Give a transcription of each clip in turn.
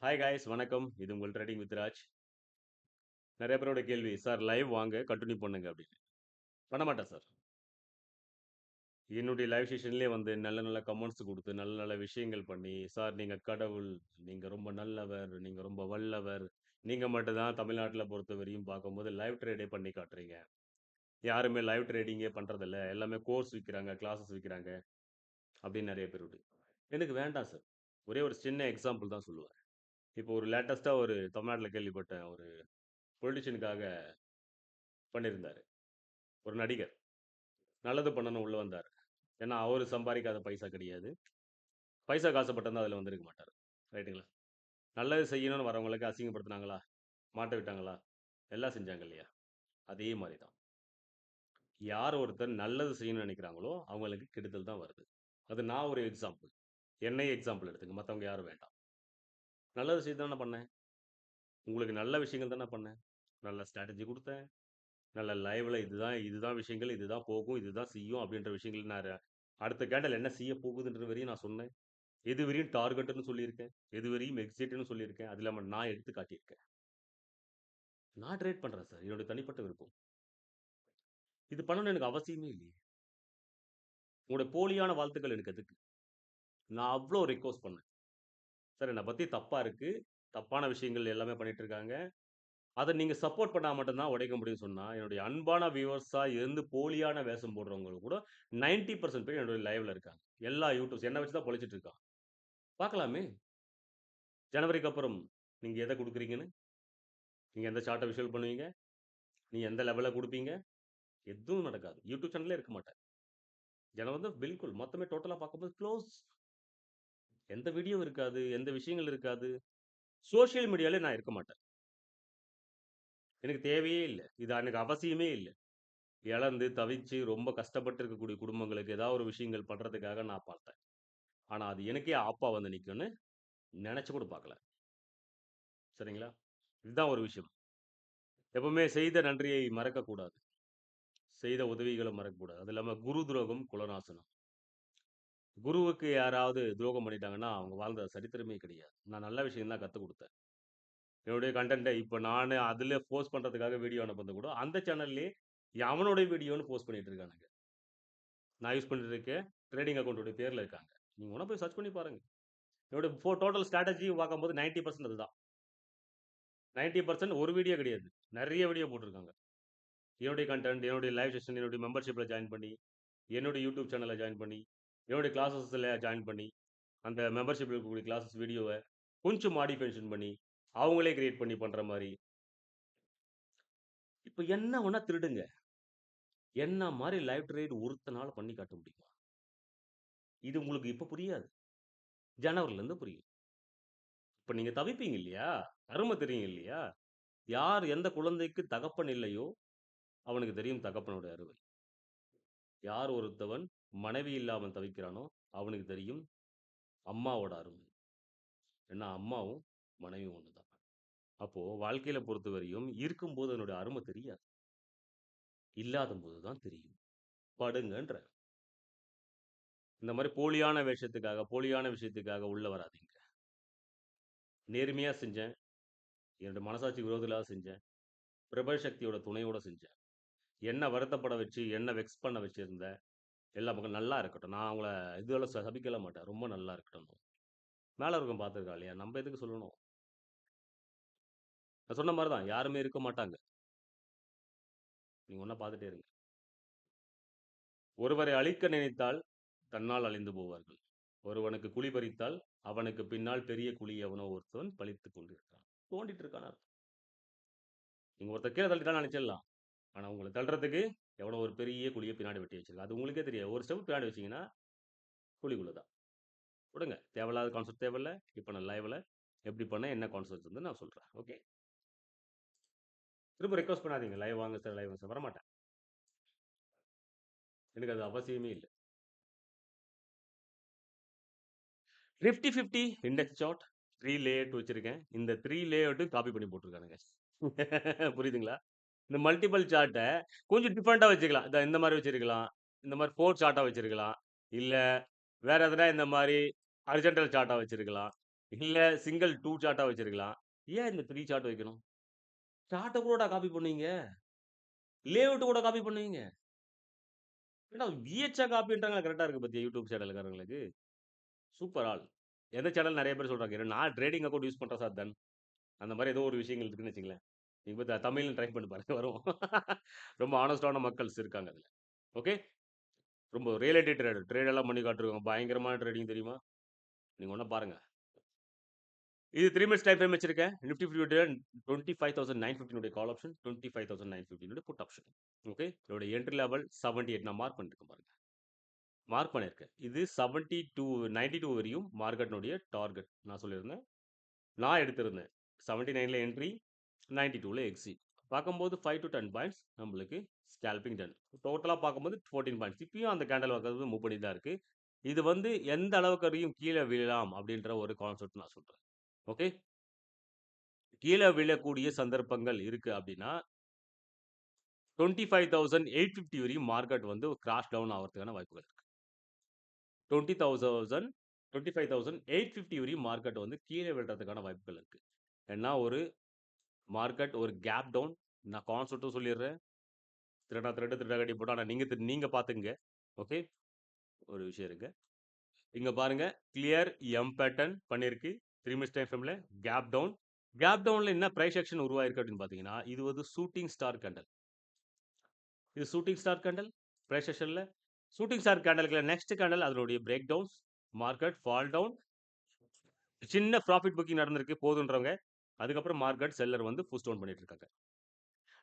Hi guys வணக்கம். இது உங்கள் ட்ரேடிங் வித் ராஜ். நெறைய பேரோட கேள்வி, "சார் லைவ் வாங்க, கண்டினியூ பண்ணுங்க" அப்படின்னு. பண்ண மாட்டேன் சார். என்னுடைய லைவ் செஷன்லயே வந்து நல்ல நல்ல கமெண்ட்ஸ் கொடுத்து நல்ல நல்ல விஷயங்கள் பண்ணி, "சார் நீங்கள் கடவுள், நீங்கள் ரொம்ப நல்லவர், நீங்கள் ரொம்ப வல்லவர், நீங்கள் மட்டும்தான் தமிழ்நாட்டில் பொறுத்த பொறுத்தவரையும் பார்க்கும்போது லைவ் ட்ரேடே பண்ணி காட்டுறீங்க. யாருமே லைவ் ட்ரேடிங்கே பண்ணுறதில்ல எல்லாமே கோர்ஸ் விற்கிறாங்க கிளாஸஸ் விற்கிறாங்க அப்படின்னு நிறைய பேர் எனக்கு வேண்டாம் சார். ஒரே ஒரு சின்ன எக்ஸாம்பிள் தான் சொல்லுவேன். இப்போ ஒரு லேட்டஸ்ட்டா ஒரு தமிழ்நாட்டுல கேள்விப்பட்டேன். ஒரு பொலிட்டிஷியனுக்காக பண்ணியிருந்தாரு. ஒரு நடிகர். நல்லது பண்ணணும்னு உள்ள வந்தாரு. ஏன்னா, அவரு சம்பாரிக்காத பைசா கிடையாது. பைசாக்கு ஆசைப்பட்டிருந்தா அதுல வந்திருக்க மாட்டாரு. ரைட்டுங்களா? நல்லது செய்யணும்னு வரவங்களுக்கு அசிங்கப்படுத்துனாங்களா? மாட்ட விட்டாங்களா? எல்லாம் செஞ்சாங்க இல்லையா? அதே மாரி தான். யார் ஒருத்தர் நல்லது செய்யணும்னு நெனைக்கிறாங்களோ, அவங்களுக்கு கெடுதல் தான் வருது. அது நான் ஒரு எக்ஸாம்பிள். என்னையே எக்ஸாம்பிள் எடுத்துங்க. மத்தவங்க யாரும் வேண்டாம். நல்லது செய்து தானே பண்ணேன். உங்களுக்கு நல்ல விஷயங்கள் தானே பண்ணேன். நல்ல ஸ்ட்ராட்டஜி கொடுத்தேன் நல்ல லைவில் இதுதான் இதுதான் விஷயங்கள், இதுதான் போகும், இதுதான் செய்யும் அப்படின்ற விஷயங்கள் நான் அடுத்த கேண்டல் என்ன செய்ய போகுதுன்ற வரையும் நான் சொன்னேன். எதுவரையும் டார்கெட்டுன்னு சொல்லியிருக்கேன். எதுவரையும் எக்ஸிட்னு சொல்லியிருக்கேன். அது இல்லாமல் நான் எடுத்து காட்டியிருக்கேன். நான் ட்ரேட் பண்ணுறேன் சார். என்னுடைய தனிப்பட்ட விருப்பம். இது பண்ணணும்னு எனக்கு அவசியமே இல்லையே. உங்களுடைய போலியான வாழ்த்துக்கள் எனக்கு எதுக்கு? நான் அவ்வளோ ரெக்வஸ்ட் பண்ணேன். சார் என்ன பத்தி தப்பா இருக்கு. தப்பான விஷயங்கள் எல்லாமே பண்ணிட்டு இருக்காங்க. அத நீங்க சப்போர்ட் பண்ணா மட்டும் தான் உடைக்க முடியும்னு சொன்னா, என்னுடைய அன்பான வியூவர்ஸா இருந்து போலியான வேஷம் போடுறவங்க கூட 90% பேர் என்னுடைய லைவ்ல இருக்காங்க. எல்லா யூடியூப்ஸ் என்ன வச்சு தான் பொழச்சிட்டு இருக்கான். பார்க்கலாமே! ஜனவரிக்கு அப்புறம் நீங்க எத குடுக்குறீங்கன்னு? நீங்க எந்த சார்ட்ட விஷுவல் பண்ணுவீங்க? நீங்க எந்த லெவல்ல குடுப்பீங்க? எதுவும் நடக்காது. யூடியூப் சேனல்லே இருக்க மாட்டேன். ஏன்னா வந்து பில்குல் மொத்தமே டோட்டலா பார்க்கும்போது க்ளோஸ். எந்த வீடியோ இருக்காது. எந்த விஷயங்கள் இருக்காது. சோஷியல் மீடியாவில் நான் இருக்க மாட்டேன். எனக்கு தேவையே இல்லை இது எனக்கு அவசியமே இல்லை இழந்து, தவிச்சு, ரொம்ப கஷ்டப்பட்டு இருக்கக்கூடிய குடும்பங்களுக்கு ஏதாவது ஒரு விஷயங்கள் பண்ணுறதுக்காக நான் பார்த்தேன். ஆனால் அது எனக்கே ஆப்பா வந்து நிற்கும்னு நினச்சி கூட பார்க்கல. சரிங்களா? இதுதான் ஒரு விஷயம். எப்பவுமே செய்த நன்றியை மறக்கக்கூடாது. செய்த உதவிகளை மறக்கக்கூடாது. அது இல்லாமல் குரு துரோகம் குலநாசனம். குருவுக்கு யாராவது துரோகம் பண்ணிட்டாங்கன்னா, அவங்க வாழ்ந்த சரித்திரமே கிடையாது. நான் நல்ல விஷயம் தான் கற்றுக் கொடுத்தேன் என்னுடைய கண்டென்ட்டை இப்போ நான் அதில் போஸ்ட் பண்ணுறதுக்காக வீடியோ அனுப்புனது கூட, அந்த சேனல்லே அவனுடைய வீடியோன்னு போஸ்ட் பண்ணிட்டு இருக்கானுங்க. நான் யூஸ் பண்ணிட்டு இருக்கேன் ட்ரேடிங் அக்கவுண்டோட பேரில் இருக்காங்க. நீங்கள் வேணா போய் சர்ச் பண்ணி பாருங்கள் என்னோட ஃபோ டோட்டல் ஸ்ட்ராட்டஜி பார்க்கும்போது 90% அதுதான். 90% ஒரு வீடியோ கிடையாது. நிறைய வீடியோ போட்டிருக்காங்க என்னுடைய கன்டென்ட், என்னுடைய லைவ் செஷன், என்னுடைய மெம்பர்ஷிப்பில் ஜாயின் பண்ணி, என்னுடைய யூடியூப் சேனலில் ஜாயின் பண்ணி, என்னுடைய கிளாஸஸில் ஜாயின் பண்ணி, அந்த மெம்பர்ஷிப் இருக்கக்கூடிய கிளாஸஸ் வீடியோவை கொஞ்சம் மாடிஃபிகேஷன் பண்ணி, அவங்களே கிரியேட் பண்ணி பண்ற மாதிரி இப்போ என்ன ஒன்றா திருடுங்க. என்ன மாதிரி லைவ் ட்ரேட் ஒருத்தனால பண்ணி காட்ட முடியுமா? இது உங்களுக்கு இப்போ புரியாது. ஜனவரிலருந்து புரியும். இப்போ நீங்கள் தவிப்பீங்க இல்லையா? அருமை தெரியும் இல்லையா? யார் எந்த குழந்தைக்கு தகப்பன் இல்லையோ, அவனுக்கு தெரியும் தகப்பனுடைய அருமை. யார் ஒருத்தவன் மனைவி இல்லாமல் தவிக்கிறானோ, அவனுக்கு தெரியும் அம்மாவோட அருமை. ஏன்னா, அம்மாவும், மனைவியும் ஒண்ணு தான். அப்போ வாழ்க்கையில பொறுத்தவரையும் இருக்கும்போது அதனுடைய அரும தெரியாது. இல்லாதம்போது தான் தெரியும். படுங்கன்றேன். இந்த மாரி போலியான வேஷத்துக்காக, போலியான விஷயத்துக்காக உள்ள வராதீங்க. நேர்மையா செஞ்சேன். என்னோட மனசாட்சிக்கு விரோதலா செஞ்சேன். பிரபல சக்தியோட துணையோட செஞ்சேன். என்ன வருத்தப்பட வச்சு, என்ன வெக்ஸ் பண்ண வச்சிருந்த எல்லா பக்கம் நல்லா இருக்கட்டும். நான் அவங்கள இதுவெல்லாம் ச சபிக்கலாம் மாட்டேன். ரொம்ப நல்லா இருக்கட்டும். மேல இருக்கவன் பார்த்துருக்கான் இல்லையா? நம்ம எதுக்கு சொல்லணும்? நான் சொன்ன மாரி தான். யாருமே இருக்க மாட்டாங்க. நீங்க ஒண்ணா பார்த்துட்டே இருங்க. ஒருவரை அழிக்க நினைத்தால் தன்னால் அழிந்து போவார்கள். ஒருவனுக்கு குழி பறித்தால் அவனுக்கு பின்னால் பெரிய குழி எவனோ ஒருத்தவன் பறித்துக் கொண்டிருக்கிறான். தோண்டிட்டு இருக்கான்னு அர்த்தம். நீங்க கீழே கீழ தள்ளிட்டான்னு நெனச்சிடலாம். ஆனால் உங்களை தள்ளுறதுக்கு எவ்வளோ ஒரு பெரிய குழியை பின்னாடி வெட்டி வச்சிருக்கான். அது உங்களுக்கே தெரியாது. ஒரு ஸ்டெப் பின்னாடி வச்சிங்கன்னா குழிக்குள்ளே தான். விடுங்க. தேவையில்லாத கான்செப்ட் தேவையில்லை இப்போ நான் லைவில் எப்படி பண்ண என்ன கான்செப்ட் வந்து நான் சொல்கிறேன் ஓகே. திரும்ப ரிக்வெஸ்ட் பண்ணாதீங்க. லைவ் வாங்க சார், லைவ் வாங்க சார். வரமாட்டேன். எனக்கு அது அவசியமே இல்லை Nifty 50 index chart three layout வச்சுருக்கேன் இந்த த்ரீ லேஅவுட்டு காப்பி பண்ணி போட்டிருக்கானுங்க புரியுதுங்களா? இந்த மல்டிபிள் சார்ட்டை கொஞ்சம் டிஃப்ரெண்ட்டாக வச்சுக்கலாம். இந்த இந்த மாதிரி வச்சுருக்கலாம் இந்த மாதிரி ஃபோர் சார்ட்டாக வச்சுருக்கலாம் இல்லை வேறு எதனா இந்த மாதிரி அர்ஜென்டல் சார்ட்டாக வச்சுருக்கலாம் இல்லை சிங்கிள் டூ சார்ட்டாக வச்சுருக்கலாம் ஏன் இந்த த்ரீ சார்ட் வைக்கணும்? சார்ட்டை கூடடா காப்பி பண்ணுவீங்க? லேவுட்டு கூட காப்பி பண்ணுவீங்க? ஏன்னா விஎச்சா காப்பின்றாங்க கரெக்டாக இருக்குது பற்றிய யூடியூப் சேனல்காரங்களுக்கு. Super all. எந்த சேனல் நிறைய பேர் சொல்கிறாங்க நான் ட்ரேடிங் அக்கௌண்ட் யூஸ் பண்ணுறேன் சார் தன். அந்த மாதிரி ஏதோ ஒரு விஷயங்கள் இருக்குன்னு வச்சுங்களேன் இப்போ தமிழ்ல ட்ரை பண்ணி பாருங்க வரும். ரொம்ப ஆனஸ்டான மக்கள்ஸ் இருக்காங்க அதில் ஓகே. ரொம்ப ரியலிட்டி ட்ரேடர். ட்ரேடெல்லாம் பண்ணி காட்டுருக்காங்க பயங்கரமான ட்ரேடிங் தெரியுமா? நீங்கள் ஒன்றா பாருங்கள் இது த்ரீ மினிட்ஸ் டைம் ஃப்ரேம் வச்சிருக்கேன். நிஃப்டி ஃபிஃப்டியோட 25,915 உடைய call option, twenty five thousand nine ஃபிஃப்டினுடைய put option. Okay. இதோட என்ட்ரி லெவல் 78 நான் மார்க் பண்ணியிருக்கேன் பாருங்க. மார்க் பண்ணியிருக்கேன். இது 72 92 வரையும் மார்க்கெட்னுடைய டார்கெட் நான் சொல்லியிருந்தேன். நான் எடுத்திருந்தேன். 79ல என்ட்ரி, 92ல எக்ஸிட். பார்க்கும்போது ஃபைவ் டு டென் பாயிண்ட்ஸ் நம்மளுக்கு ஸ்கேல்பிங் டன். டோட்டலாக பார்க்கும்போது 14 பாயிண்ட்ஸ். இப்பயும் அந்த கேண்டில் வந்து மூவ் பண்ணி தான் இருக்குது இது வந்து எந்த அளவுக்கு வரையும் கீழே விழலாம் அப்படின்ற ஒரு கான்செப்ட் நான் சொல்கிறேன் ஓகே. கீழே விழக்கூடிய சந்தர்ப்பங்கள் இருக்குது அப்படின்னா 25,850 வரையும் மார்க்கெட் வந்து கிராஷ் டவுன் ஆகிறதுக்கான வாய்ப்புகள் இருக்கு. 20,000 25,850 வரையும் மார்க்கெட் வந்து கீழே விழுறதுக்கான வாய்ப்புகள் இருக்குது ஏன்னா ஒரு மார்க்கெட் ஒரு கேப் டவுன் நான் கான்செப்ட்டும் சொல்லிடுறேன். திருடா திருட திருடா கட்டி போட்டா நீங்கள் நீங்கள் பார்த்துங்க ஓகே. ஒரு விஷயம் இருக்கு. இங்கே பாருங்கள் கிளியர் எம் பேட்டர்ன் பண்ணியிருக்கு. த்ரீ மினிட்ஸ் டைம் ஃப்ரேமில் கேப் டவுன். கேப் டவுனில் என்ன ப்ரைஸ் ஆக்ஷன் உருவாயிருக்கு அப்படின்னு பார்த்தீங்கன்னா, இது வந்து ஷூட்டிங் ஸ்டார் கேண்டல் இது ஷூட்டிங் ஸ்டார் கேண்டல் ப்ரைஸ் ஆக்ஷனில் ஷூட்டிங் ஸ்டார் கேண்டலுக்கு நெக்ஸ்ட் கேண்டல் அதனுடைய break downs, market fall down. சின்ன ப்ராஃபிட் புக்கிங் நடந்திருக்கு போதுன்றவங்க. அதுக்கப்புறம் மார்க்கெட் செல்லர் வந்து புஷ் டவுன் பண்ணிட்டு இருக்காங்க.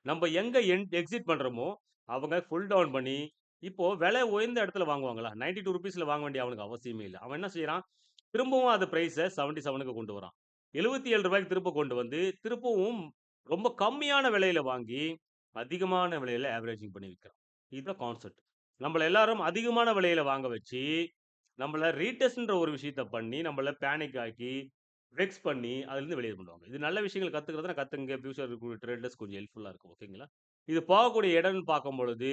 நம்ம எங்கே என் எக்ஸிட் பண்ணுறோமோ அவங்க ஃபுல் டவுன் பண்ணி, இப்போ விலை உயர்ந்த இடத்துல வாங்குவாங்களா? ₹92ல வாங்க வேண்டிய அவனுக்கு அவசியமே இல்லை அவன் என்ன செய்கிறான் திரும்பவும் அது ப்ரைஸை செவன்டி செவனுக்கு கொண்டு வரான். ₹77க்கு திரும்ப கொண்டு வந்து, திரும்பவும் ரொம்ப கம்மியான விலையில வாங்கி, அதிகமான விலையில ஆவரேஜிங் பண்ணி விற்கிறான் இதுதான் கான்செப்ட். நம்மள எல்லாரும் அதிகமான விலையில வாங்க வச்சு, நம்மள ரீடெஸ்ட்ன்ற ஒரு விஷயத்த பண்ணி, நம்மளை பேனிக் ஆக்கி, வெக்ஸ் பண்ணி அதுலேருந்து வெளியே பண்ணுவாங்க. இது நல்ல விஷயங்கள் கத்துக்கிறதுனா கற்றுங்க ஃபியூச்சர் இருக்கக்கூடிய ட்ரேடர்ஸ் கொஞ்சம் ஹெல்ப்ஃபுல்லாக இருக்கும். ஓகேங்களா? இது போகக்கூடிய இடம்னு பார்க்கும்பொழுது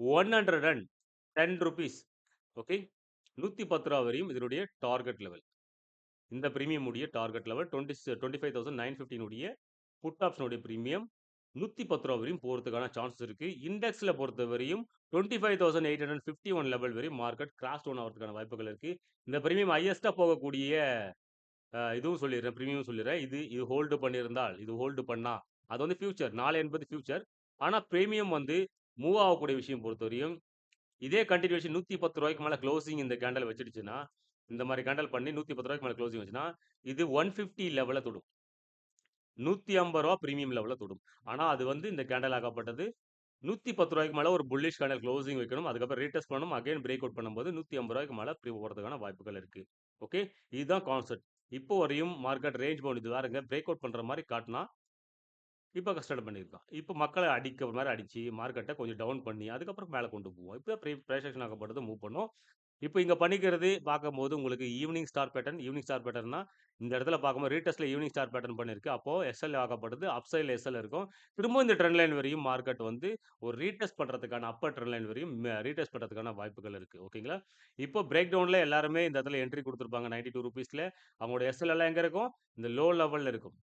₹110 ஓகே. நூற்றி பத்து ரூபா வரையும் இதனுடைய டார்கெட் லெவல். இந்த ப்ரீமியம் உடைய target level twenty twenty five thousand nine ஃபிஃப்டினுடைய put ஆப்ஷனுடைய ப்ரீமியம் நூற்றி பத்து ரூபா வரையும் போகிறதுக்கான சான்சஸ் இருக்கு. இண்டெக்ஸ்ல பொறுத்தவரையும் 25,851 லெவல் வரையும் மார்க்கெட் கிராஸ் டவுன் ஆகிறதுக்கான வாய்ப்புகள் இருக்குது இந்த பிரீமியம் ஹையஸ்ட்டாக போகக்கூடிய இதுவும் சொல்லிடுறேன். பிரீமியம் சொல்லிடுறேன். இது இது ஹோல்டு பண்ணியிருந்தால், இது ஹோல்டு பண்ணால் அது வந்து ஃபியூச்சர். நாளை என்பது ஃபியூச்சர். ஆனால் ப்ரீமியம் வந்து மூவ் ஆகக்கூடிய விஷயம் பொறுத்தவரையும், இதே கண்டினியூஷன் நூற்றி பத்து ரூபாய்க்கு மேலே க்ளோசிங் இந்த கேண்டில் வச்சிடுச்சுன்னா, இந்த மாதிரி கேண்டில் பண்ணி நூற்றி பத்து ரூபாய்க்கு மேலே க்ளோசிங் வச்சுன்னா இது ஒன் ஃபிஃப்டி லெவலில் தொடும். நூற்றி ஐம்பது ரூபா ப்ரீமியம் லெவலில் தொடும். ஆனால் அது வந்து இந்த கேண்டில் ஆகப்பட்டது ரூ. 110க்கு மேல ஒரு புல்லிஷ் கேண்டல் க்ளோசிங் வைக்கணும். அதுக்கப்புறம் ரீடெஸ்ட் பண்ணணும். அகைன் பிரேக் அவுட் பண்ணும்போது நூற்றி ஐம்பது ரூபாய்க்கு மேலே ப்ரீ போகிறதுக்கான வாய்ப்புகள் இருக்குது ஓகே. இதுதான் கான்செப்ட். இப்போ வரையும் மார்க்கெட் ரேஞ்ச் பவுண்ட் இது வேறுங்க பிரேக் அவுட் பண்ணுற மாதிரி காட்டினா இப்போ கஷ்டம் பண்ணியிருக்கான். இப்போ மக்களை அடிக்கிற மாதிரி அடிச்சு, மார்க்கெட்டை கொஞ்சம் டவுன் பண்ணி, அதுக்கப்புறம் மேலே கொண்டு போவோம். இப்போ ப்ரீ பிரைஸ் ஆகப்படுறது ஆகப்பட்டது மூவ் பண்ணும். இப்போ இங்கே பண்ணிக்கிறது பார்க்கும்போது உங்களுக்கு evening star pattern evening star பேட்டர்ன்னா, இந்த இடத்துல பார்க்கும்போது ரீடெஸ்ட்ல ஈவினிங் ஸ்டார் பேட்டர்ன் பண்ணியிருக்கு. அப்போ எஸ்எல் ஆகப்படுது அப்சைல் எஸ்எல் இருக்கும். திரும்பவும் இந்த ட்ரெண்ட் லைன் வரையும் மார்க்கெட் வந்து ஒரு ரீடெஸ்ட் பண்ணுறதுக்கான அப்பர் ட்ரெண்ட் லைன் வரையும் ரீடெஸ்ட் பண்ணுறதுக்கான வாய்ப்புகள் இருக்குது ஓகேங்களா? இப்போ பிரேக் டவுனில் எல்லாருமே இந்த இடத்துல என்ட்ரி கொடுத்துருப்பாங்க நைன்டி டூ ருபீஸில் அவங்களோட எஸ்எல் எல்லாம் எங்கே இருக்கும்? இந்த லோ லெவலில் இருக்கும்.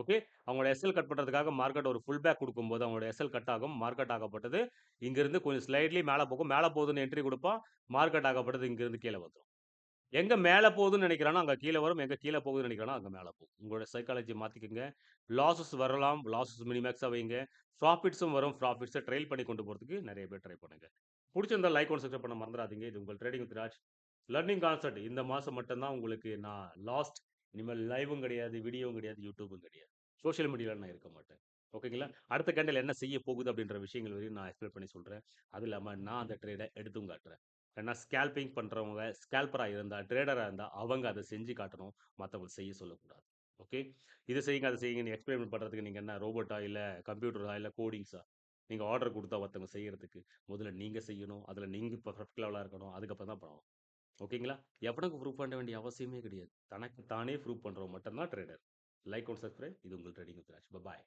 ஓகே. அவங்களோட எஸ்எல் கட் பண்ணுறதுக்காக மார்க்கெட் ஒரு ஃபுல் பேக் கொடுக்கும்போது அவங்களோட எஸ்எல் கட் ஆகும். மார்க்கெட் ஆகப்பட்டது இங்கேருந்து கொஞ்சம் ஸ்லைட்லி மேலே போகும். மேலே போகுதுன்னு என்ட்ரி கொடுப்பா மார்க்கெட் ஆகப்பட்டது இங்கேருந்து கீழே வந்துடும் எங்கே மேலே போகுதுன்னு நினைக்கிறானோ, அங்கே கீழே வரும். எங்கே கீழே போகுதுன்னு நினைக்கிறானோ, அங்கே மேலே போகும். உங்களோட சைக்காலஜி மாற்றிக்கோங்க லாஸஸ் வரலாம். லாஸஸ் மினிமேக்ஸாக வைங்க. ப்ராஃபிட்ஸும் வரும். ப்ராஃபிட்ஸை ட்ரெயில் பண்ணி கொண்டு போகிறதுக்கு நிறைய பேர் ட்ரை பண்ணுங்கள் பிடிச்சிருந்தா லைக் அண்ட் சப்ஸ்கிரைப் பண்ண மறந்துடாதீங்க இது உங்கள் trading with Raj. Learning concept இந்த மாதம் மட்டும் தான் உங்களுக்கு நான் லாஸ்ட். இனிமேல் லைவும் கிடையாது, வீடியோவும் கிடையாது, யூடியூபும் கிடையாது. சோசியல் மீடியால நான் இருக்க மாட்டேன். ஓகேங்களா? அடுத்த கேண்டில் என்ன செய்ய போகுது அப்படின்ற விஷயங்கள் வரையும் நான் எக்ஸ்பிளைன் பண்ணி சொல்றேன். அதுவும் இல்லாம நான் அந்த ட்ரேட எடுத்தும் காட்டுறேன். ஏன்னா ஸ்கேல்பிங் பண்றவங்க ஸ்கேல்பரா இருந்தா, ட்ரேடரா இருந்தா அவங்க அத செஞ்சு காட்டணும். மத்தவங்கள செய்ய சொல்லக்கூடாது. ஓகே. இத செய்யுங்க, அத செய்யுங்கன்னு எக்ஸ்பிளைன் பண்றதுக்கு நீங்க என்ன ரோபோட்டா? இல்ல கம்ப்யூட்டரா? இல்ல கோடிங்ஸா? நீங்க ஆர்டர் குடுத்தா ஒருத்தவங்க செய்யறதுக்கு, முதல்ல நீங்க செய்யணும். அதுல நீங்க பெர்ஃபெக்ட் லெவலா இருக்கணும். அதுக்கப்புறம் தான் பண்ணணும். ஓகேங்களா? எவனுக்கு ப்ரூவ் பண்ண வேண்டிய அவசியமே கிடையாது. தனக்கு தானே ப்ரூவ் பண்ணுறோம் மட்டும் தான் ட்ரேடர். Like one subscribe. இது உங்கள் ட்ரேடிங் வித் பாய்.